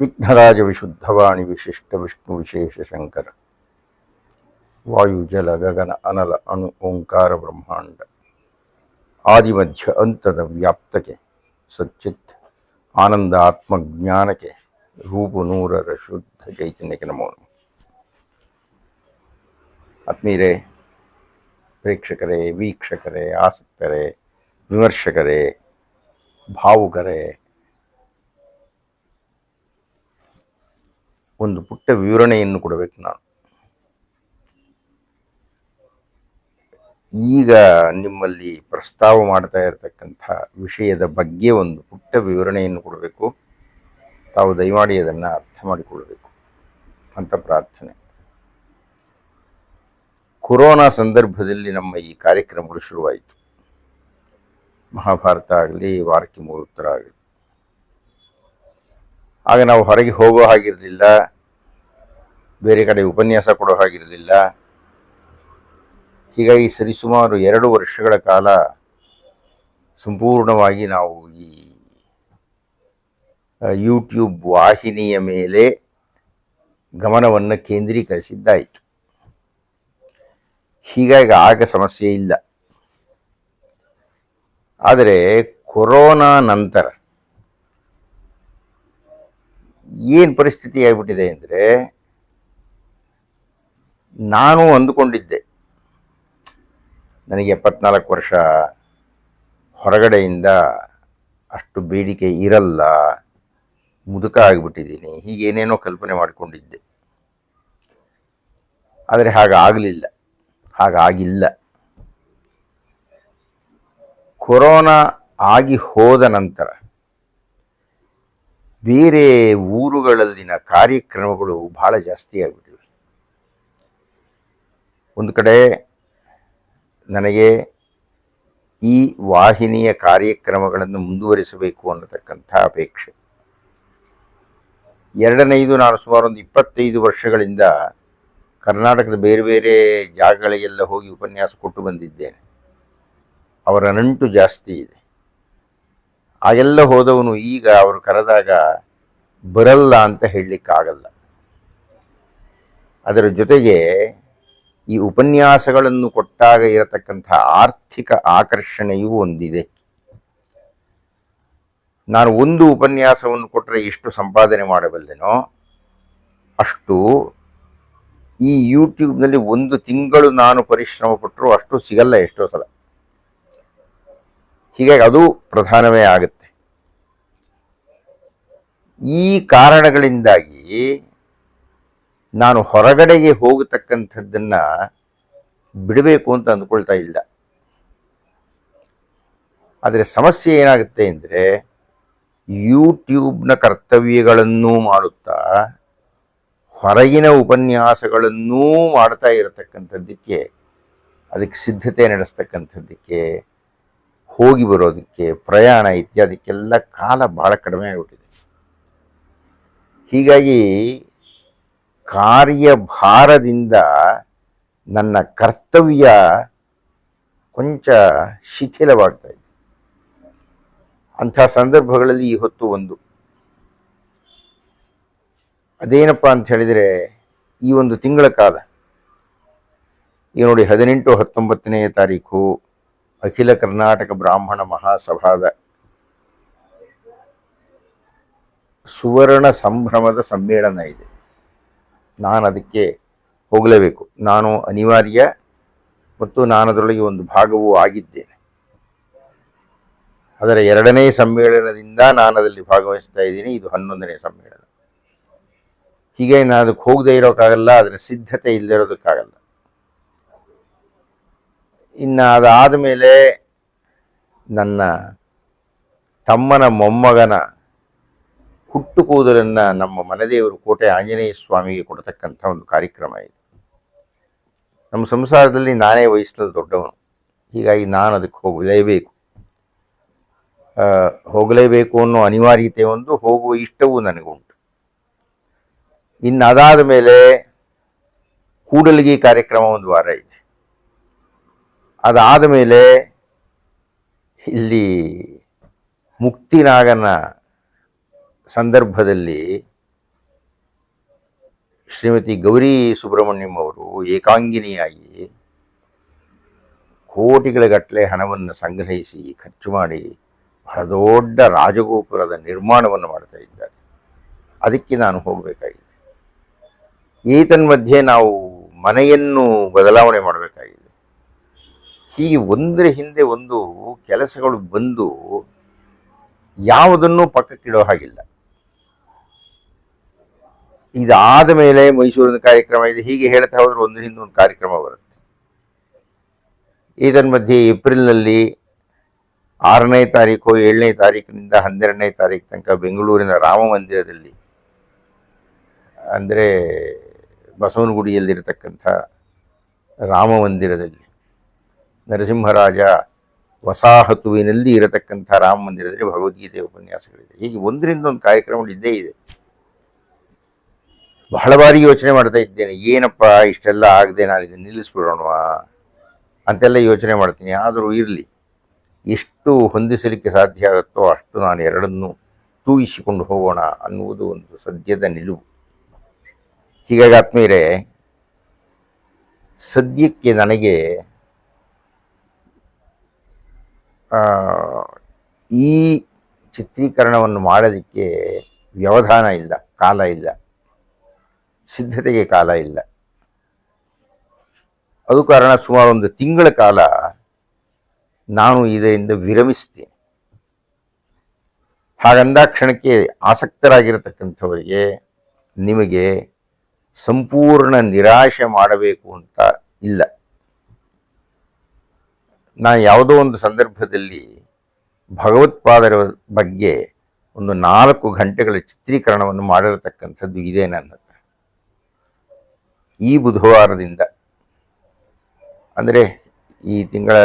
ವಿಘ್ನರಾಜ ವಿಶುದ್ಧವಾಣಿ ವಿಶಿಷ್ಟ ವಿಷ್ಣು ವಿಶೇಷ ಶಂಕರ. ವಾಯು ಜಲ ಗಗನ ಅನಲ ಅಣು ಓಂಕಾರ ಬ್ರಹ್ಮಾಂಡ. ಆದಿಮಧ್ಯ ಅಂತದ ವ್ಯಾಪ್ತಕ್ಕೆ ಸಚ್ಚಿತ್, ಆನಂದ ಆತ್ಮಜ್ಞಾನಕ್ಕೆ ರೂಪು ನೂರರ ಶುದ್ಧ ಚೈತನ್ಯಕ್ಕೆ ನಮೋ. ಆತ್ಮೀಯರೇ, ಪ್ರೇಕ್ಷಕರೇ, ವೀಕ್ಷಕರೇ, ಆಸಕ್ತರೇ, ವಿಮರ್ಶಕರೇ, ಭಾವುಕರೇ ಒಂದು ಪುಟ್ಟ ವಿವರಣೆಯನ್ನು ಕೊಡಬೇಕು ನಾನು. ಈಗ ನಿಮ್ಮಲ್ಲಿ ಪ್ರಸ್ತಾವ ಮಾಡ್ತಾ ಇರತಕ್ಕಂಥ ವಿಷಯದ ಬಗ್ಗೆ ಒಂದು ಪುಟ್ಟ ವಿವರಣೆಯನ್ನು ಕೊಡಬೇಕು. ತಾವು ದಯಮಾಡಿ ಅದನ್ನು ಅರ್ಥ ಮಾಡಿಕೊಳ್ಳಬೇಕು. ಅಂತ ಪ್ರಾರ್ಥನೆ. ಕೊರೋನಾ ಸಂದರ್ಭದಲ್ಲಿ ನಮ್ಮ ಈ ಕಾರ್ಯಕ್ರಮಗಳು ಶುರುವಾಯಿತು. ಮಹಾಭಾರತ ಆಗಲಿ, ವಾರಕ್ಕೆ ಮೂರುತ್ತರ ಆಗಲಿ. ಆಗ ನಾವು ಹೊರಗೆ ಹೋಗೋ ಹಾಗಿರಲಿಲ್ಲ. ಬೇರೆ ಕಡೆ ಉಪನ್ಯಾಸ ಕೊಡೋ ಹಾಗಿರಲಿಲ್ಲ. ಹೀಗಾಗಿ ಸರಿಸುಮಾರು ಎರಡು ವರ್ಷಗಳ ಕಾಲ ಸಂಪೂರ್ಣವಾಗಿ ನಾವು ಈ ಯೂಟ್ಯೂಬ್ ವಾಹಿನಿಯ ಮೇಲೆ ಗಮನವನ್ನು ಕೇಂದ್ರೀಕರಿಸಿದ್ದಾಯಿತು. ಹೀಗಾಗಿ ಆಗ ಸಮಸ್ಯೆ ಇಲ್ಲ. ಆದರೆ ಕೊರೋನಾ ನಂತರ ಏನು ಪರಿಸ್ಥಿತಿ ಆಗಿಬಿಟ್ಟಿದೆ ಅಂದರೆ ನಾನು ಅಂದುಕೊಂಡಿದ್ದೆ. ನನಗೆ ಎಪ್ಪತ್ನಾಲ್ಕು ವರ್ಷ ಹೊರಗಡೆಯಿಂದ ಅಷ್ಟು ಬೇಡಿಕೆ ಇರಲ್ಲ. ಮುದುಕ ಆಗಿಬಿಟ್ಟಿದ್ದೀನಿ. ಹೀಗೇನೇನೋ ಕಲ್ಪನೆ ಮಾಡಿಕೊಂಡಿದ್ದೆ. ಆದರೆ ಹಾಗಾಗಲಿಲ್ಲ. ಹಾಗಾಗಿಲ್ಲ. ಕೊರೋನಾ ಆಗಿ ಹೋದ ನಂತರ ಬೇರೆ ಊರುಗಳಲ್ಲಿನ ಕಾರ್ಯಕ್ರಮಗಳು ಬಹಳ ಜಾಸ್ತಿ ಆಗಿಬಿಟ್ಟಿವೆ. ಒಂದು ಕಡೆ ನನಗೆ ಈ ವಾಹಿನಿಯ ಕಾರ್ಯಕ್ರಮಗಳನ್ನು ಮುಂದುವರಿಸಬೇಕು ಅನ್ನತಕ್ಕಂಥ ಅಪೇಕ್ಷೆ. ಎರಡನೆಯದು ನಾನು ಸುಮಾರು ಒಂದು ಇಪ್ಪತ್ತೈದು ವರ್ಷಗಳಿಂದ ಕರ್ನಾಟಕದ ಬೇರೆ ಬೇರೆ ಜಾಗಗಳಿಗೆಲ್ಲ ಹೋಗಿ ಉಪನ್ಯಾಸ ಕೊಟ್ಟು ಬಂದಿದ್ದೇನೆ. ಅವರ ನಂಟು ಜಾಸ್ತಿ ಇದೆ. ಆಗೆಲ್ಲ ಹೋದವನು ಈಗ ಅವರು ಕರೆದಾಗ ಬರಲ್ಲ ಅಂತ ಹೇಳಲಿಕ್ಕಾಗಲ್ಲ. ಅದರ ಜೊತೆಗೆ ಈ ಉಪನ್ಯಾಸಗಳನ್ನು ಕೊಟ್ಟಾಗ ಇರತಕ್ಕಂಥ ಆರ್ಥಿಕ ಆಕರ್ಷಣೆಯೂ ಒಂದಿದೆ. ನಾನು ಒಂದು ಉಪನ್ಯಾಸವನ್ನು ಕೊಟ್ಟರೆ ಎಷ್ಟು ಸಂಪಾದನೆ ಮಾಡಬಲ್ಲೆನೋ ಅಷ್ಟು ಈ ಯೂಟ್ಯೂಬ್ನಲ್ಲಿ ಒಂದು ತಿಂಗಳು ನಾನು ಪರಿಶ್ರಮ ಪಟ್ಟರು ಅಷ್ಟು ಸಿಗಲ್ಲ ಎಷ್ಟೋ ಸಲ. ಹೀಗಾಗಿ ಅದು ಪ್ರಧಾನವೇ ಆಗುತ್ತೆ. ಈ ಕಾರಣಗಳಿಂದಾಗಿ ನಾನು ಹೊರಗಡೆಗೆ ಹೋಗತಕ್ಕಂಥದ್ದನ್ನ ಬಿಡಬೇಕು ಅಂತ ಅಂದ್ಕೊಳ್ತಾ ಇಲ್ಲ. ಆದರೆ ಸಮಸ್ಯೆ ಏನಾಗುತ್ತೆ ಅಂದರೆ ಯೂಟ್ಯೂಬ್ನ ಕರ್ತವ್ಯಗಳನ್ನೂ ಮಾಡುತ್ತಾ ಹೊರಗಿನ ಉಪನ್ಯಾಸಗಳನ್ನೂ ಮಾಡ್ತಾ ಇರತಕ್ಕಂಥದ್ದಕ್ಕೆ, ಅದಕ್ಕೆ ಸಿದ್ಧತೆ ನಡೆಸ್ತಕ್ಕಂಥದ್ದಕ್ಕೆ ಹೋಗಿ ಬರೋದಕ್ಕೆ ಪ್ರಯಾಣ ಇತ್ಯಾದಿಕ್ಕೆಲ್ಲ ಕಾಲ ಭಾಳ ಕಡಿಮೆ ಆಗಿಬಿಟ್ಟಿದೆ. ಹೀಗಾಗಿ ಕಾರ್ಯಭಾರದಿಂದ ನನ್ನ ಕರ್ತವ್ಯ ಕೊಂಚ ಶಿಥಿಲವಾಗ್ತಾ ಇದೆ. ಅಂಥ ಸಂದರ್ಭಗಳಲ್ಲಿ ಈ ಹೊತ್ತು ಒಂದು ಅದೇನಪ್ಪ ಅಂತ ಹೇಳಿದರೆ ಈ ಒಂದು ತಿಂಗಳ ಕಾಲ. ಈ ನೋಡಿ ಹದಿನೆಂಟು ಹತ್ತೊಂಬತ್ತನೆಯ ತಾರೀಕು ಅಖಿಲ ಕರ್ನಾಟಕ ಬ್ರಾಹ್ಮಣ ಮಹಾಸಭಾದ ಸುವರ್ಣ ಸಂಭ್ರಮದ ಸಮ್ಮೇಳನ ಇದೆ. ನಾನು ಅದಕ್ಕೆ ಹೋಗಲೇಬೇಕು. ನಾನು ಅನಿವಾರ್ಯ ಮತ್ತು ನಾನು ಅದರೊಳಗೆ ಒಂದು ಭಾಗವೂ ಆಗಿದ್ದೇನೆ. ಅದರ ಎರಡನೇ ಸಮ್ಮೇಳನದಿಂದ ನಾನು ಅದರಲ್ಲಿ ಭಾಗವಹಿಸ್ತಾ ಇದ್ದೀನಿ. ಇದು ಹನ್ನೊಂದನೇ ಸಮ್ಮೇಳನ. ಹೀಗೆ ನಾನು ಅದಕ್ಕೆ ಹೋಗದೇ ಇರೋಕ್ಕಾಗಲ್ಲ, ಅದರ ಸಿದ್ಧತೆ ಇಲ್ಲದಿರೋದಕ್ಕಾಗಲ್ಲ ಇನ್ನು ಅದಾದ ಮೇಲೆ ನನ್ನ ತಮ್ಮನ ಮೊಮ್ಮಗನ ಹುಟ್ಟು ಕೂದಲನ್ನು ನಮ್ಮ ಮನೆದೇವರು ಕೋಟೆ ಆಂಜನೇಯ ಸ್ವಾಮಿಗೆ ಕೊಡತಕ್ಕಂಥ ಒಂದು ಕಾರ್ಯಕ್ರಮ ಇದೆ. ನಮ್ಮ ಸಂಸಾರದಲ್ಲಿ ನಾನೇ ವಯಸ್ಸಲ್ಲಿ ದೊಡ್ಡವನು. ಹೀಗಾಗಿ ನಾನು ಅದಕ್ಕೆ ಹೋಗಲೇಬೇಕು. ಹೋಗಲೇಬೇಕು ಅನ್ನೋ ಅನಿವಾರ್ಯತೆ ಒಂದು, ಹೋಗುವ ಇಷ್ಟವೂ ನನಗುಂಟು. ಇನ್ನು ಅದಾದ ಮೇಲೆ ಕೂಡಲಿಗೆ ಕಾರ್ಯಕ್ರಮ ಒಂದು ವಾರ ಇದೆ. ಅದಾದ ಮೇಲೆ ಇಲ್ಲಿ ಮುಕ್ತಿನಾಗನ ಸಂದರ್ಭದಲ್ಲಿ ಶ್ರೀಮತಿ ಗೌರಿ ಸುಬ್ರಹ್ಮಣ್ಯಂ ಅವರು ಏಕಾಂಗಿನಿಯಾಗಿ ಕೋಟಿಗಳ ಗಟ್ಟಲೆ ಹಣವನ್ನು ಸಂಗ್ರಹಿಸಿ ಖರ್ಚು ಮಾಡಿ ಬಹಳ ದೊಡ್ಡ ರಾಜಗೋಪುರದ ನಿರ್ಮಾಣವನ್ನು ಮಾಡ್ತಾ ಇದ್ದಾರೆ. ಅದಕ್ಕೆ ನಾನು ಹೋಗಬೇಕಾಗಿದೆ. ಏತನ್ಮಧ್ಯೆ ನಾವು ಮನೆಯನ್ನು ಬದಲಾವಣೆ ಮಾಡಬೇಕಾಗಿದೆ. ಹೀಗೆ ಒಂದರ ಹಿಂದೆ ಒಂದು ಕೆಲಸಗಳು ಬಂದು ಯಾವುದನ್ನು ಪಕ್ಕಕ್ಕಿಡೋ ಹಾಗಿಲ್ಲ. ಇದಾದ ಮೇಲೆ ಮೈಸೂರಿನ ಕಾರ್ಯಕ್ರಮ ಇದೆ. ಹೀಗೆ ಹೇಳ್ತಾ ಹೋದ್ರೆ ಒಂದು ಹಿಂದೆ ಒಂದು ಕಾರ್ಯಕ್ರಮ ಬರುತ್ತೆ. ಇದನ್ ಮಧ್ಯೆ ಏಪ್ರಿಲ್ನಲ್ಲಿ ಆರನೇ ತಾರೀಕು, ಏಳನೇ ತಾರೀಕಿನಿಂದ ಹನ್ನೆರಡನೇ ತಾರೀಕು ತನಕ ಬೆಂಗಳೂರಿನ ರಾಮ ಮಂದಿರದಲ್ಲಿ, ಅಂದರೆ ಬಸವನಗುಡಿಯಲ್ಲಿರತಕ್ಕಂಥ ರಾಮ ಮಂದಿರದಲ್ಲಿ ನರಸಿಂಹರಾಜ ವಸಾಹತುವಿನಲ್ಲಿ ಇರತಕ್ಕಂಥ ರಾಮ ಮಂದಿರದಲ್ಲಿ ಭಗವದ್ಗೀತೆ ಉಪನ್ಯಾಸಗಳಿದೆ. ಹೀಗೆ ಒಂದರಿಂದ ಒಂದು ಕಾರ್ಯಕ್ರಮಗಳು ಇದ್ದೇ ಇದೆ. ಬಹಳ ಬಾರಿ ಯೋಚನೆ ಮಾಡ್ತಾ ಇದ್ದೇನೆ, ಏನಪ್ಪ ಇಷ್ಟೆಲ್ಲ ಆಗದೆ ನಾನು ಇದನ್ನು ನಿಲ್ಲಿಸ್ಬಿಡೋಣವಾ? ಅಂತೆಲ್ಲ ಯೋಚನೆ ಮಾಡ್ತೀನಿ, ಆದರೂ ಇರಲಿ. ಎಷ್ಟು ಹೊಂದಿಸಲಿಕ್ಕೆ ಸಾಧ್ಯ ಆಗುತ್ತೋ ಅಷ್ಟು ನಾನು ಎರಡನ್ನೂ ತೂಗಿಸಿಕೊಂಡು ಹೋಗೋಣ ಅನ್ನುವುದು ಒಂದು ಸದ್ಯದ ನಿಲುವು. ಹೀಗಾಗಿ ಆತ್ಮೀಯರೇ, ಸದ್ಯಕ್ಕೆ ನನಗೆ ಈ ಚಿತ್ರೀಕರಣವನ್ನು ಮಾಡೋದಕ್ಕೆ ವ್ಯವಧಾನ ಇಲ್ಲ, ಕಾಲ ಇಲ್ಲ. ಸಿದ್ಧತೆಗೆ ಕಾಲ ಇಲ್ಲ. ಅದು ಕಾರಣ ಸುಮಾರು ಒಂದು ತಿಂಗಳ ಕಾಲ ನಾನು ಇದರಿಂದ ವಿರಮಿಸ್ತೇನೆ ಹಾಗಂದಾಕ್ಷಣಕ್ಕೆ ಆಸಕ್ತರಾಗಿರತಕ್ಕಂಥವರಿಗೆ ನಿಮಗೆ ಸಂಪೂರ್ಣ ನಿರಾಶೆ ಮಾಡಬೇಕು ಅಂತ ಇಲ್ಲ. ನಾನು ಯಾವುದೋ ಒಂದು ಸಂದರ್ಭದಲ್ಲಿ ಭಗವತ್ಪಾದರ ಬಗ್ಗೆ ಒಂದು ನಾಲ್ಕು ಗಂಟೆಗಳ ಚಿತ್ರೀಕರಣವನ್ನು ಮಾಡಿರತಕ್ಕಂಥದ್ದು ಇದೆ ನನ್ನ ಈ ಬುಧವಾರದಿಂದ, ಅಂದರೆ ಈ ತಿಂಗಳ